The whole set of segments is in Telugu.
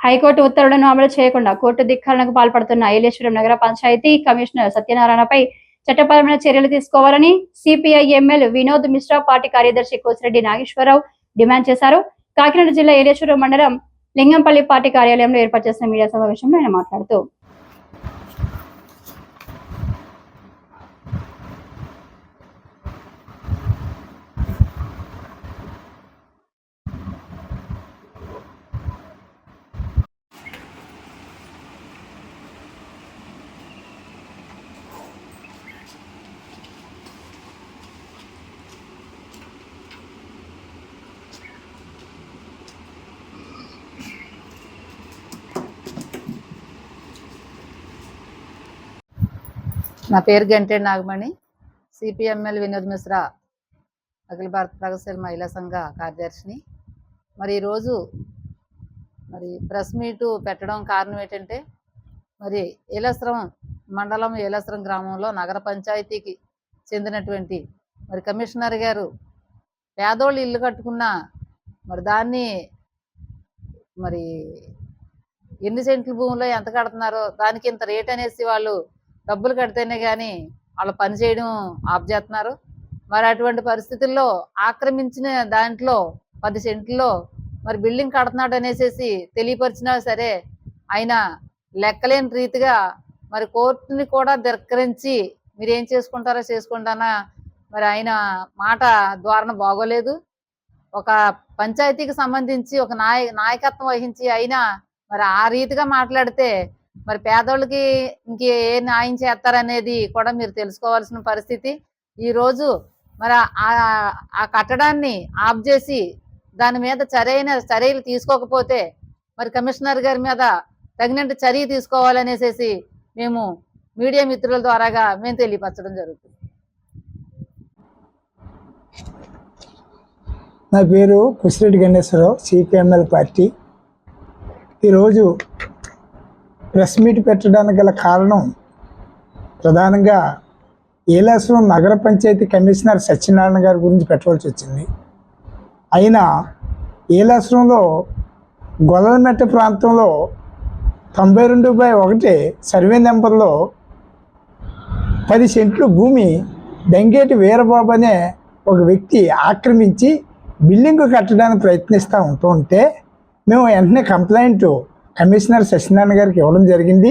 హైకోర్టు ఉత్తర్వులను అమలు చేయకుండా కోర్టు ధిక్కరణకు పాల్పడుతున్న ఏలేశ్వరం నగర పంచాయతీ కమిషనర్ సత్యనారాయణపై చట్టపరమైన చర్యలు తీసుకోవాలని CPI MLA Vinod Mishra party కార్యదర్శి కోసిరెడ్డి నాగేశ్వరరావు డిమాండ్ చేశారు. కాకినాడ జిల్లా ఏలేశ్వరం మండలం లింగంపల్లి పార్టీ కార్యాలయంలో ఏర్పాటు చేసిన మీడియా సమావేశంలో ఆయన మాట్లాడుతూ నా పేరు గంటే నాగమణి సిపిఎంఎల్ వినోద్ మిశ్రా అఖిల భారత ప్రగతిశీల మహిళా సంఘ కార్యదర్శిని. మరి ఈరోజు మరి ప్రెస్ మీటు పెట్టడం కారణం ఏంటంటే మరి ఏలస్రం మండలం ఏలస్రం గ్రామంలో నగర పంచాయతీకి చెందినటువంటి మరి కమిషనర్ గారు పేదోళ్ళు ఇల్లు కట్టుకున్న మరి దాన్ని మరి ఎన్ని సెంట్ల భూమిలో ఎంత కడుతున్నారో దానికి ఇంత రేట్ అనేసి వాళ్ళు డబ్బులు కడితేనే కానీ వాళ్ళు పని చేయడం చేస్తున్నారు మరి అటువంటి పరిస్థితుల్లో ఆక్రమించిన దాంట్లో పది సెంట్లో మరి బిల్డింగ్ కడుతున్నాడు అనేసి తెలియపరిచినా సరే ఆయన లెక్కలేని రీతిగా మరి కోర్టుని కూడా ధిక్కరించి మీరేం చేసుకుంటారో చేసుకుంటానా మరి ఆయన మాట ధోరణ బాగోలేదు. ఒక పంచాయతీకి సంబంధించి ఒక నాయ నాయకత్వం వహించి అయినా మరి ఆ రీతిగా మాట్లాడితే మరి పేదోళ్ళకి ఇంకే ఏ న్యాయం చేస్తారనేది కూడా మీరు తెలుసుకోవాల్సిన పరిస్థితి. ఈరోజు మరి ఆ- ఆ కట్టడాన్ని ఆఫ్ చేసి దాని మీద సరైన చర్యలు తీసుకోకపోతే మరి కమిషనర్ గారి మీద తగినంత చర్య తీసుకోవాలనేసేసి మేము మీడియా మిత్రుల ద్వారాగా మేము తెలియపరచడం జరుగుతుంది. నా పేరు Krishnareddy Ganeswararao CPI ML party. ఈరోజు ప్రెస్ మీట్ పెట్టడానికి గల కారణం ప్రధానంగా ఏలాసురం నగర పంచాయతీ కమిషనర్ సత్యనారాయణ గారి గురించి పెట్టవలసి వచ్చింది. అయినా ఏలాసురంలో గొల్లమెట్ట ప్రాంతంలో తొంభై రెండు బై ఒకటి సర్వే నెంబర్లో పది సెంట్లు భూమి దంగేటి వీరబాబు అనే ఒక వ్యక్తి ఆక్రమించి బిల్డింగ్ కట్టడానికి ప్రయత్నిస్తూ ఉంటూ ఉంటే మేము వెంటనే కంప్లైంట్ కమిషనర్ సత్యనారాయణ గారికి ఇవ్వడం జరిగింది.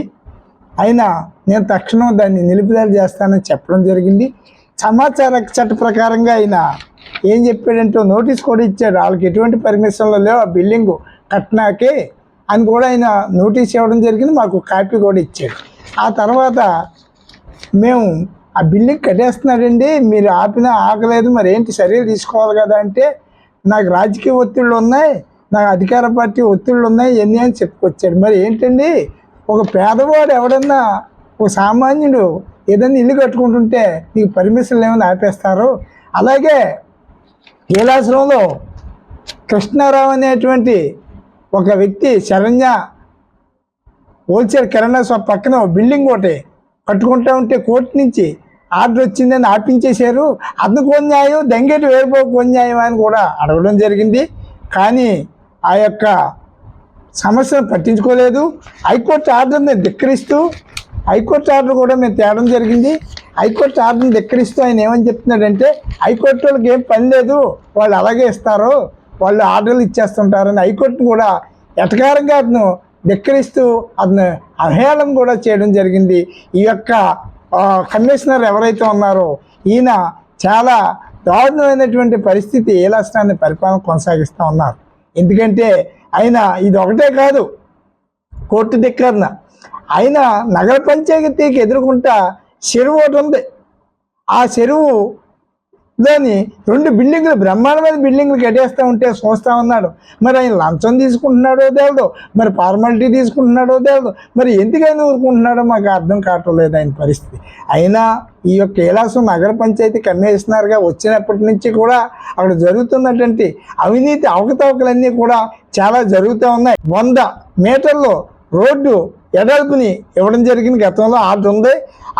అయినా నేను తక్షణం దాన్ని నిలుపుదల చేస్తానని చెప్పడం జరిగింది. సమాచార చట్ట ప్రకారంగా ఆయన ఏం చెప్పాడంటే నోటీస్ కూడా ఇచ్చాడు. వాళ్ళకి ఎటువంటి పర్మిషన్లు లేవు. ఆ బిల్డింగ్ కట్టినాకే అని కూడా ఆయన నోటీస్ ఇవ్వడం జరిగింది. మాకు కాపీ కూడా ఇచ్చాడు. ఆ తర్వాత మేము ఆ బిల్డింగ్ కట్టేస్తున్నాడండి. మీరు ఆపినా ఆగలేదు. మరి ఏంటి? చర్యలు తీసుకోవాలి కదా అంటే నాకు రాజకీయ ఒత్తిళ్ళు ఉన్నాయి. నాకు అధికార పార్టీ ఒత్తిళ్ళు ఉన్నాయి ఎన్ని అని చెప్పుకొచ్చాడు. మరి ఏంటండి? ఒక పేదవాడు ఎవడన్నా ఒక సామాన్యుడు ఏదైనా ఇల్లు కట్టుకుంటుంటే నీకు పర్మిషన్లు ఏమైనా ఆపేస్తారు? అలాగే కైలాసంలో కృష్ణారావు అనేటువంటి ఒక వ్యక్తి శరణ్య హోల్సేల్ కిరాణా షాప్ పక్కన బిల్డింగ్ ఒకటి కట్టుకుంటా ఉంటే కోర్టు నుంచి ఆర్డర్ వచ్చిందని ఆపించేశారు. అతను కొన్యాయం దంగేటి వేరుపో కొన్యాయం అని కూడా అడగడం జరిగింది. కానీ ఆ యొక్క సమస్యను పట్టించుకోలేదు. హైకోర్టు ఆర్డర్ని ధిక్కరిస్తూ హైకోర్టు ఆర్డర్ కూడా మేము తేడం జరిగింది. హైకోర్టు ఆర్డర్ని ధిక్కరిస్తూ ఆయన ఏమని చెప్తున్నాడంటే హైకోర్టు వాళ్ళకి ఏం పని లేదు. వాళ్ళు అలాగే ఇస్తారు. వాళ్ళు ఆర్డర్లు ఇచ్చేస్తుంటారని. హైకోర్టును కూడా ఎటకారంగా అతను ధిక్కరిస్తూ అతను అవహేళన కూడా చేయడం జరిగింది. ఈ యొక్క కమిషనర్ ఎవరైతే ఉన్నారో ఈయన చాలా దారుణమైనటువంటి పరిస్థితి ఏ రాష్ట్రాన్ని పరిపాలన కొనసాగిస్తూ ఉన్నారు. ఎందుకంటే ఆయన ఇది ఒకటే కాదు కోర్టు ధిక్కరణ. ఆయన నగర పంచాయతీకి ఎదుర్కొంటా చెరువు ఒకటి ఉంది. ఆ చెరువు దాన్ని రెండు బిల్డింగ్లు బ్రహ్మాండమైన బిల్డింగ్లు కట్టేస్తూ ఉంటే చూస్తూ ఉన్నాడు. మరి ఆయన లంచం తీసుకుంటున్నాడో తెలియదు మరి ఫార్మాలిటీ తీసుకుంటున్నాడో తెలియదు మరి ఎందుకైనా ఊరుకుంటున్నాడో మాకు అర్థం కావట్లేదు ఆయన పరిస్థితి. అయినా ఈ యొక్క కైలాసం నగర పంచాయతీ కమిషనర్గా వచ్చినప్పటి నుంచి కూడా అక్కడ జరుగుతున్నటువంటి అవినీతి అవకతవకలన్నీ కూడా చాలా జరుగుతూ ఉన్నాయి. వంద మీటర్లు రోడ్డు ఎడల్పుని ఇవ్వడం జరిగింది గతంలో ఆర్డర్ ఉంది.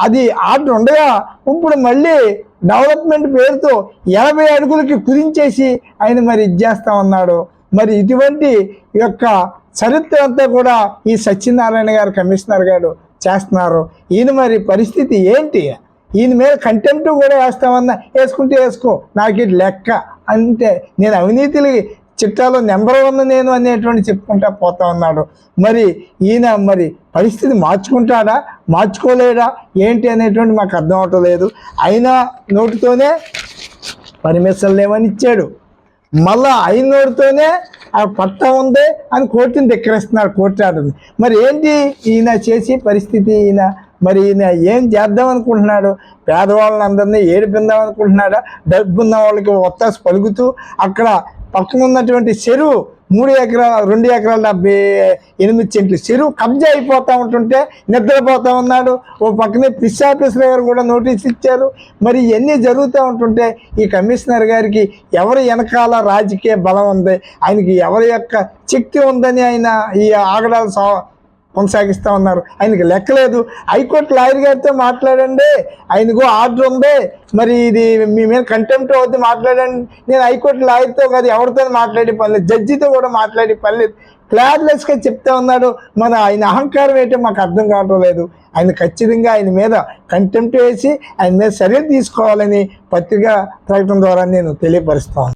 అది ఆర్డర్ ఉండగా ఇప్పుడు మళ్ళీ డెవలప్మెంట్ పేరుతో ఎనభై అడుగులకి కుదించేసి ఆయన మరి ఇది చేస్తా ఉన్నాడు. మరి ఇటువంటి యొక్క చరిత్ర అంతా కూడా ఈ సత్యనారాయణ గారు కమిషనర్ గారు చేస్తున్నారు. ఈయన మరి పరిస్థితి ఏంటి? ఈయన మీద కంటెంప్ట్ కూడా వేస్తామన్నా వేసుకుంటే వేసుకో నాకు ఇది లెక్క. అంటే నేను అవినీతిని చిట్టాలో నెంబర్ వన్ నేను అనేటువంటి చెప్పుకుంటా పోతా ఉన్నాడు. మరి ఈయన మరి పరిస్థితి మార్చుకుంటాడా? మార్చుకోలేడా? ఏంటి అనేటువంటి మాకు అర్థం అవటం లేదు. అయినా నోటితోనే పర్మిషన్ లేవని ఇచ్చాడు. మళ్ళా అయిన నోటితోనే ఆ పట్టా ఉంది అని కోర్టుని ధిక్కరిస్తున్నాడు కోర్టు ఆర్డర్ని మరి ఏంటి ఈయన చేసి పరిస్థితి ఈయన? మరి ఈయన ఏం చేద్దాం అనుకుంటున్నాడు? పేదవాళ్ళని అందరినీ ఏడిపిందాం అనుకుంటున్నాడా? డబ్బున్న వాళ్ళకి ఒత్తాసు పలుకుతూ అక్కడ పక్కన ఉన్నటువంటి చెరువు మూడు ఎకరాల రెండు ఎకరాల డెబ్బై ఎనిమిది సెంట్లు చెరువు కబ్జా అయిపోతూ ఉంటుంటే నిద్రపోతూ ఉన్నాడు. ఓ పక్కనే ఫిష్ ఆఫీసర్ గారు కూడా నోటీస్ ఇచ్చారు. మరి ఇవన్నీ జరుగుతూ ఉంటుంటే ఈ కమిషనర్ గారికి ఎవరి వెనకాల రాజకీయ బలం ఉంది? ఆయనకి ఎవరి యొక్క శక్తి ఉందని ఆయన ఈ ఆగడాలు కొనసాగిస్తూ ఉన్నారు. ఆయనకి లెక్కలేదు హైకోర్టు లాయర్ గారితో మాట్లాడండి. ఆయనకు ఆర్డర్ ఉంది. మరి ఇది మీ మీద కంటెంప్ట్ అవుతుంది మాట్లాడండి. నేను హైకోర్టు లాయర్తో కాదు ఎవరితో మాట్లాడే పర్లేదు జడ్జితో కూడా మాట్లాడే పర్లేదు లేదు. క్లార్లెస్గా చెప్తా ఉన్నాడు. మన ఆయన అహంకారం ఏంటో మాకు అర్థం కావడం లేదు. ఆయన ఖచ్చితంగా ఆయన మీద కంటెంప్ట్ వేసి ఆయన మీద చర్యలు తీసుకోవాలని పత్రికా ప్రకటన ద్వారా నేను తెలియపరుస్తాను